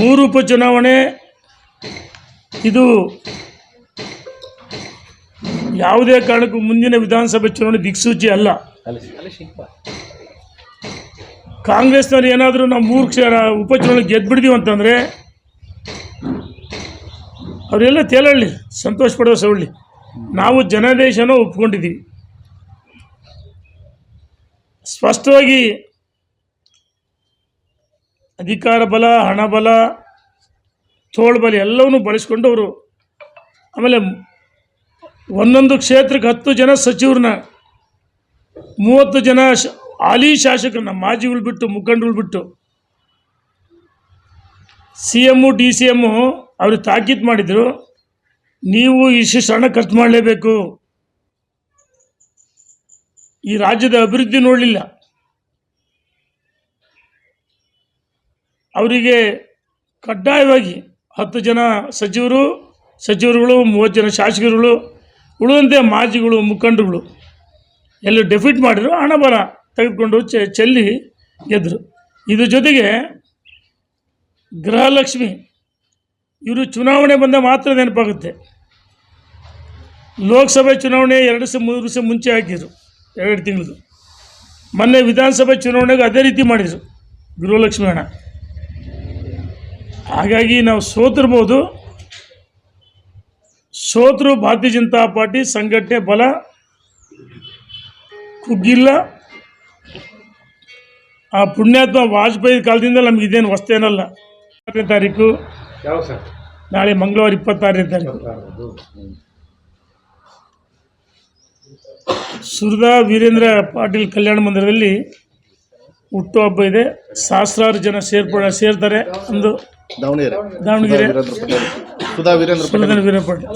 ಮೂರು ಉಪಚುನಾವಣೆ. ಇದು ಯಾವುದೇ ಕಾರಣಕ್ಕೂ ಮುಂದಿನ ವಿಧಾನಸಭೆ ಚುನಾವಣೆ ದಿಕ್ಸೂಚಿ ಅಲ್ಲ. ಕಾಂಗ್ರೆಸ್ನವ್ರು ಏನಾದರೂ ನಾವು ಮೂರು ಕ್ಷೇತ್ರ ಉಪಚುನಾವಣೆ ಗೆದ್ಬಿಡ್ತೀವಿ ಅಂತಂದರೆ ಅವರೆಲ್ಲ ತೇಲಳ್ಳಿ ಸಂತೋಷ ಪಡೋ ಸವಳ್ಳಿ. ನಾವು ಜನಾದೇಶನ ಒಪ್ಕೊಂಡಿದ್ದೀವಿ. ಸ್ಪಷ್ಟವಾಗಿ ಅಧಿಕಾರ ಬಲ, ಹಣ ಬಲ ತೋಳ್ಬಲ ಎಲ್ಲವನ್ನೂ ಬಳಸ್ಕೊಂಡು ಅವರು ಆಮೇಲೆ ಒಂದೊಂದು ಕ್ಷೇತ್ರಕ್ಕೆ ಹತ್ತು ಜನ ಸಚಿವರನ್ನ, ಮೂವತ್ತು ಜನ ಹಾಲಿ ಶಾಸಕರನ್ನ ಮಾಜಿಗಳು ಬಿಟ್ಟು ಮುಖಂಡಗಳು ಬಿಟ್ಟು C M, D C M ಅವ್ರಿಗೆ ತಾಕೀತು ಮಾಡಿದರು. ನೀವು ಇಷ್ಟಿಷ್ಟು ಹಣ ಖರ್ಚು ಮಾಡಲೇಬೇಕು. ಈ ರಾಜ್ಯದ ಅಭಿವೃದ್ಧಿ ನೋಡಲಿಲ್ಲ. ಅವರಿಗೆ ಕಡ್ಡಾಯವಾಗಿ ಹತ್ತು ಜನ ಸಚಿವರು, ಸಚಿವರುಗಳು, ಮೂವತ್ತು ಜನ ಶಾಸಕರುಗಳು, ಉಳಿದಂತೆ ಮಾಜಿಗಳು, ಮುಖಂಡರುಗಳು ಎಲ್ಲ ಡೆಫಿಟ್ ಮಾಡಿದ್ರು ಹಣ ಬರ ತೆಗೆದುಕೊಂಡು ಚೆಲ್ಲಿ ಗೆದ್ದರು ಇದ್ರ ಜೊತೆಗೆ ಗೃಹಲಕ್ಷ್ಮಿ, ಇವರು ಚುನಾವಣೆ ಬಂದ ಮಾತ್ರ ನೆನಪಾಗುತ್ತೆ. ಲೋಕಸಭೆ ಚುನಾವಣೆ ಎರಡು ದಿವಸ, ಮೂರು ದಿವಸ ಮುಂಚೆ ಹಾಕಿದರು, ಎರಡು ತಿಂಗಳು ಮೊನ್ನೆ ವಿಧಾನಸಭೆ ಚುನಾವಣೆಗೆ ಅದೇ ರೀತಿ ಮಾಡಿದರು, ಗೃಹಲಕ್ಷ್ಮಿ ಹಣ. ಹಾಗಾಗಿ ನಾವು ಸೋತಿರ್ಬೋದು. ಸೋತರು ಭಾರತೀಯ ಜನತಾ ಪಾರ್ಟಿ ಸಂಘಟನೆ ಬಲ ಕುಗ್ಗಿಲ್ಲ. ಆ ಪುಣ್ಯಾತ್ಮ ವಾಜಪೇಯಿ ಕಾಲದಿಂದ ನಮ್ಗೆ ಇದೇನು ಹೊಸ್ತೇನಲ್ಲ ಇಪ್ಪತ್ತನೇ ತಾರೀಕು. ನಾಳೆ ಮಂಗಳವಾರ ಇಪ್ಪತ್ತಾರನೇ ತಾರೀಕು. ಸುರದಾ ವೀರೇಂದ್ರ ಪಾಟೀಲ್ ಕಲ್ಯಾಣ ಮಂದಿರದಲ್ಲಿ ಹುಟ್ಟುಹಬ್ಬ ಇದೆ. ಸಹಸ್ರಾರು ಜನ ಸೇರ್ಪಡ ಸೇರ್ತಾರೆ ಒಂದು ದಾವಣಗೆರೆ. ದಾವಣಗೆರೆ. ಸುಧಾ ವೀರೇಂದ್ರ ಸುಧಾ ವೀರೇಂದ್ರ ಪಾಟೀಲ್.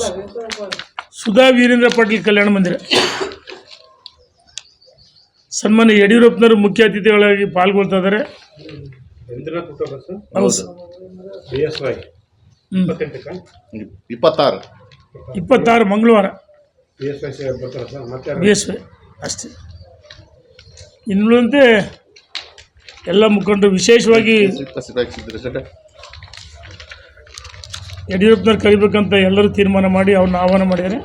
ಸುಧಾ ವೀರೇಂದ್ರ ಪಾಟೀಲ್. ಕಲ್ಯಾಣ ಮಂದಿರ. ಸನ್ಮಾನ್ಯ ಯಡಿಯೂರಪ್ಪನವರು ಮುಖ್ಯ ಅತಿಥಿಗಳಾಗಿ ಪಾಲ್ಗೊಳ್ತಾ ಇದ್ದಾರೆ. ಸರ್ ಹೌದು ಬಿ ಎಸ್ ವೈ ಹ್ಮ್. ಇಪ್ಪತ್ತಾರು. ಇಪ್ಪತ್ತಾರು ಮಂಗಳವಾರ. B S Y sir? ಅಷ್ಟೇ. ಇನ್ನುಳಿದಂತೆ ಎಲ್ಲ ಮುಖಂಡರು ವಿಶೇಷವಾಗಿ ಯಡಿಯೂರಪ್ಪನವ್ರು ಕರಿಬೇಕಂತ ಎಲ್ಲರೂ ತೀರ್ಮಾನ ಮಾಡಿ ಅವ್ರನ್ನ ಆಹ್ವಾನ ಮಾಡಿದ್ದಾರೆ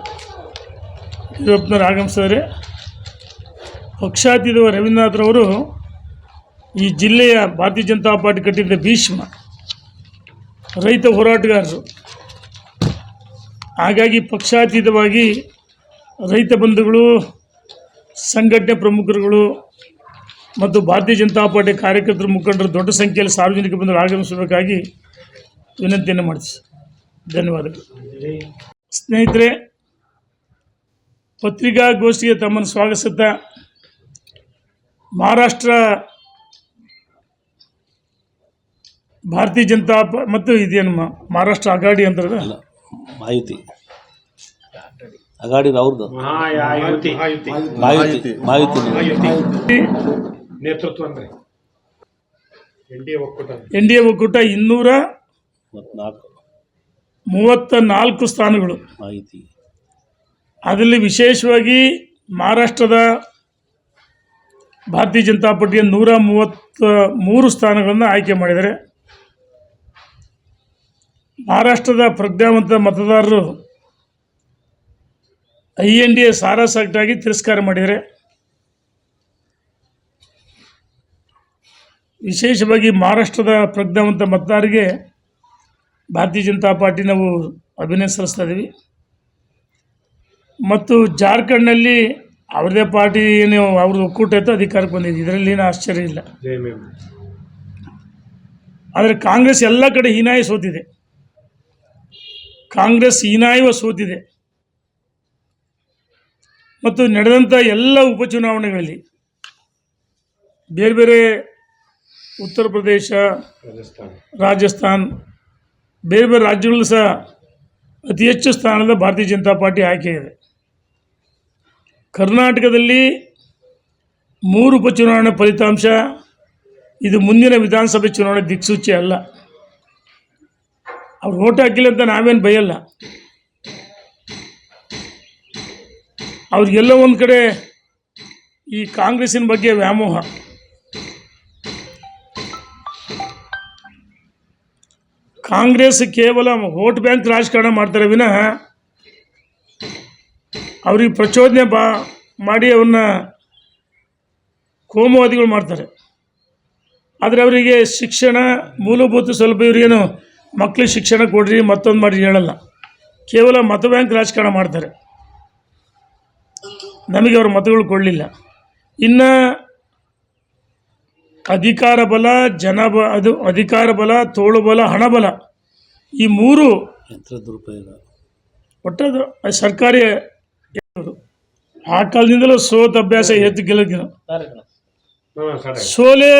ಯಡಿಯೂರಪ್ಪನವ್ರು ಆಗಮಿಸಿದರೆ. ಪಕ್ಷಾತೀತವ ರವೀಂದ್ರನಾಥ್ರವರು ಈ ಜಿಲ್ಲೆಯ ಭಾರತೀಯ ಜನತಾ ಪಾರ್ಟಿ ಕಟ್ಟಿದ್ದ ಭೀಷ್ಮ, ರೈತ ಹೋರಾಟಗಾರರು. ಹಾಗಾಗಿ ಪಕ್ಷಾತೀತವಾಗಿ ರೈತ ಬಂಧುಗಳು, ಸಂಘಟನೆ ಪ್ರಮುಖರುಗಳು ಮತ್ತು ಭಾರತೀಯ ಜನತಾ ಪಾರ್ಟಿ ಕಾರ್ಯಕರ್ತರು ಮುಖಂಡರು ದೊಡ್ಡ ಸಂಖ್ಯೆಯಲ್ಲಿ ಸಾರ್ವಜನಿಕ ಬಂಧುಗಳು ಆಗಮಿಸಬೇಕಾಗಿ ವಿನಂತಿಯನ್ನು ಮಾಡ್ತೀವಿ. ಧನ್ಯವಾದಗಳು. ಸ್ನೇಹಿತರೆ ಪತ್ರಿಕಾಗೋಷ್ಠಿಗೆ ತಮ್ಮನ್ನು ಸ್ವಾಗತಿಸುತ್ತಾ ಮಹಾರಾಷ್ಟ್ರ ಭಾರತೀಯ ಜನತಾ ಪ ಮತ್ತು ಇದೇನು ಮಹಾರಾಷ್ಟ್ರ ಅಗಾಡಿ ಅಂತಾರೆ ಮಾಹಿತಿ ಅಗಾಡಿ ಅವ್ರದ್ದು ಮಾಹಿತಿ ಮಾಯುತಿ. ನೇತೃತ್ವ ಅಂದ್ರೆ ಎನ್ ಡಿ ಎ ಒಕ್ಕೂಟ ಎನ್ ಡಿ ಎ ಒಕ್ಕೂಟ ಇನ್ನೂರ ಮೂವತ್ನಾಲ್ಕು ಮೂವತ್ತ ನಾಲ್ಕು ಸ್ಥಾನಗಳು. ಮಾಹಿತಿ. ಅದರಲ್ಲಿ ವಿಶೇಷವಾಗಿ ಮಹಾರಾಷ್ಟ್ರದ ಭಾರತೀಯ ಜನತಾ ಪಾರ್ಟಿಯ ನೂರ ಮೂವತ್ತ ಮೂರು ಸ್ಥಾನಗಳನ್ನು ಆಯ್ಕೆ ಮಾಡಿದ್ದಾರೆ. ಮಹಾರಾಷ್ಟ್ರದ ಪ್ರಜ್ಞಾವಂತ ಮತದಾರರು ಐ ಎನ್ ಡಿ ಎ ಸಾರಾಸಕ್ಟಾಗಿ ತಿರಸ್ಕಾರ ಮಾಡಿದರೆ ವಿಶೇಷವಾಗಿ ಮಹಾರಾಷ್ಟ್ರದ ಪ್ರಜ್ಞಾವಂತ ಮತದಾರರಿಗೆ ಭಾರತೀಯ ಜನತಾ ಪಾರ್ಟಿ ನಾವು ಅಭಿನಯ ಸಲ್ಲಿಸ್ತಾ ಇದ್ದೀವಿ ಮತ್ತು ಜಾರ್ಖಂಡ್ನಲ್ಲಿ ಅವ್ರದೇ ಪಾರ್ಟಿ ಏನು ಅವ್ರದ್ದು ಒಕ್ಕೂಟ ಇತ್ತು ಅಧಿಕಾರಕ್ಕೆ ಬಂದಿದೆ. ಇದರಲ್ಲಿ ಏನು ಆಶ್ಚರ್ಯ ಇಲ್ಲ. ಆದರೆ ಕಾಂಗ್ರೆಸ್ ಎಲ್ಲ ಕಡೆ ಹೀನಾಯಿ ಸೋತಿದೆ. ಕಾಂಗ್ರೆಸ್ ಹೀನಾಯುವ ಸೋತಿದೆ. ಮತ್ತು ನಡೆದಂಥ ಎಲ್ಲ ಉಪಚುನಾವಣೆಗಳಲ್ಲಿ ಬೇರೆ ಬೇರೆ ಉತ್ತರ ಪ್ರದೇಶ ರಾಜಸ್ಥಾನ್ ಬೇರೆ ಬೇರೆ ರಾಜ್ಯಗಳಲ್ಲೂ ಸಹ ಅತಿ ಹೆಚ್ಚು ಸ್ಥಾನದ ಭಾರತೀಯ ಜನತಾ ಪಾರ್ಟಿ ಆಯ್ಕೆಯಿದೆ ಕರ್ನಾಟಕದಲ್ಲಿ ಮೂರು ಉಪಚುನಾವಣೆ ಫಲಿತಾಂಶ, ಇದು ಮುಂದಿನ ವಿಧಾನಸಭೆ ಚುನಾವಣೆ ದಿಕ್ಸೂಚಿ ಅಲ್ಲ. ಅವ್ರು ಓಟ್ ಹಾಕಿಲ್ಲ ಅಂತ ನಾವೇನು ಬಯಲ್ಲ. ಅವ್ರಿಗೆಲ್ಲ ಒಂದು ಕಡೆ ಈ ಕಾಂಗ್ರೆಸ್ಸಿನ ಬಗ್ಗೆ ವ್ಯಾಮೋಹ. ಕಾಂಗ್ರೆಸ್ ಕೇವಲ ವೋಟ್ ಬ್ಯಾಂಕ್ ರಾಜಕಾರಣ ಮಾಡ್ತಾರೆ ವಿನಃ ಅವ್ರಿಗೆ ಪ್ರಚೋದನೆ ಬಾ ಮಾಡಿ ಅವನ್ನ ಕೋಮುವಾದಿಗಳು ಮಾಡ್ತಾರೆ. ಆದರೆ ಅವರಿಗೆ ಶಿಕ್ಷಣ ಮೂಲಭೂತ ಸ್ವಲ್ಪ ಇವ್ರಿಗೇನು ಮಕ್ಕಳಿಗೆ ಶಿಕ್ಷಣ ಕೊಡ್ರಿ, ಮತ್ತೊಂದು ಮಾಡಿ ಹೇಳಲ್ಲ. ಕೇವಲ ಮತ ಬ್ಯಾಂಕ್ ರಾಜಕಾರಣ ಮಾಡ್ತಾರೆ. ನಮಗೆ ಅವ್ರ ಮತಗಳು ಕೊಡಲಿಲ್ಲ. ಇನ್ನು ಅಧಿಕಾರ ಬಲ ಜನ ಬ ಅದು ಅಧಿಕಾರ ಬಲ ತೋಳು ಬಲ ಹಣ ಬಲ. ಈ ಮೂರು ಯಂತ್ರ ದುರುಪಯೋಗ ಒಟ್ಟದು ಸರ್ಕಾರಿ. ಆ ಕಾಲದಿಂದಲೂ ಸೋತ ಅಭ್ಯಾಸ ಎದ್ದು ಗೆಲುವಿನ. ಸೋಲೆ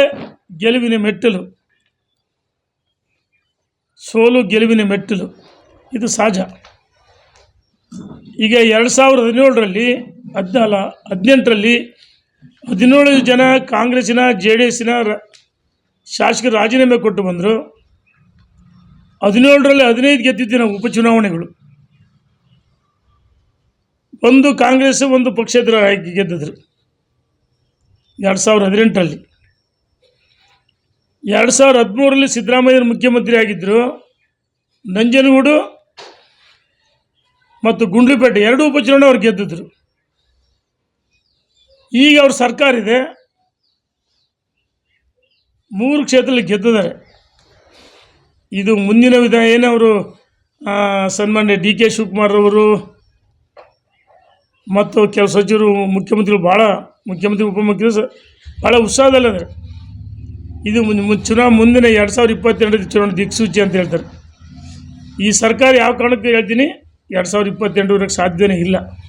ಗೆಲುವಿನ ಮೆಟ್ಟಲು. ಸೋಲು ಗೆಲುವಿನ ಮೆಟ್ಟಲು. ಇದು ಸಹಜ. ಈಗ ಎರಡು ಸಾವಿರದ ಹದಿನೇಳರಲ್ಲಿ ಹದಿನಾಲ ಹದಿನೆಂಟರಲ್ಲಿ ಹದಿನೇಳು ಜನ ಕಾಂಗ್ರೆಸ್ಸಿನ ಜೆ ಡಿ ಎಸ್ಸಿನ ಶಾಸಕರು ರಾಜೀನಾಮೆ ಕೊಟ್ಟು ಬಂದರು. ಹದಿನೇಳರಲ್ಲಿ ಹದಿನೈದು ಗೆದ್ದಿದ್ದು ನಾವು ಉಪಚುನಾವಣೆಗಳು. ಒಂದು ಕಾಂಗ್ರೆಸ್, ಒಂದು ಪಕ್ಷೇತರ ಆಯ್ಕೆ ಗೆದ್ದಿದ್ರು. ಎರಡು ಸಾವಿರದ ಹದಿನೆಂಟರಲ್ಲಿ. ಎರಡು ಸಾವಿರದ ಹದಿಮೂರರಲ್ಲಿ ಸಿದ್ದರಾಮಯ್ಯರು ಮುಖ್ಯಮಂತ್ರಿ ಆಗಿದ್ದರು ನಂಜನಗೂಡು ಮತ್ತು ಗುಂಡ್ಲಿಪೇಟೆ ಎರಡು ಉಪಚುನಾವಣೆ ಅವ್ರು ಗೆದ್ದಿದ್ರು. ಈಗ ಅವ್ರ ಸರ್ಕಾರ ಇದೆ. ಮೂರು ಕ್ಷೇತ್ರದಲ್ಲಿ ಗೆದ್ದಿದ್ದಾರೆ. ಇದು ಮುಂದಿನ ವಿಧ ಏನವರು ಸನ್ಮಾನ್ಯ ಡಿ ಕೆ ಶಿವಕುಮಾರ್ ಅವರು ಮತ್ತು ಕೆಲವು ಸಚಿವರು, ಮುಖ್ಯಮಂತ್ರಿಗಳು ಭಾಳ ಮುಖ್ಯಮಂತ್ರಿ, ಉಪಮುಖ್ಯಮಂತ್ರಿ ಭಾಳ ಉತ್ಸಾಹದಲ್ಲಿದ್ದಾರೆ. ಇದು ಮುನ್- ಮುಂದಿನ ಎರಡು ಸಾವಿರದ ಇಪ್ಪತ್ತೆರಡರ ಚುನಾವಣೆ ದಿಕ್ಸೂಚಿ ಅಂತ ಹೇಳ್ತಾರೆ. ಈ ಸರ್ಕಾರ ಯಾವ ಕಾರಣಕ್ಕೆ ಹೇಳ್ತೀನಿ, ಎರಡು ಸಾವಿರದ ಇಪ್ಪತ್ತೆಂಟರಕ್ಕೆ ಸಾಧ್ಯವೇ ಇಲ್ಲ.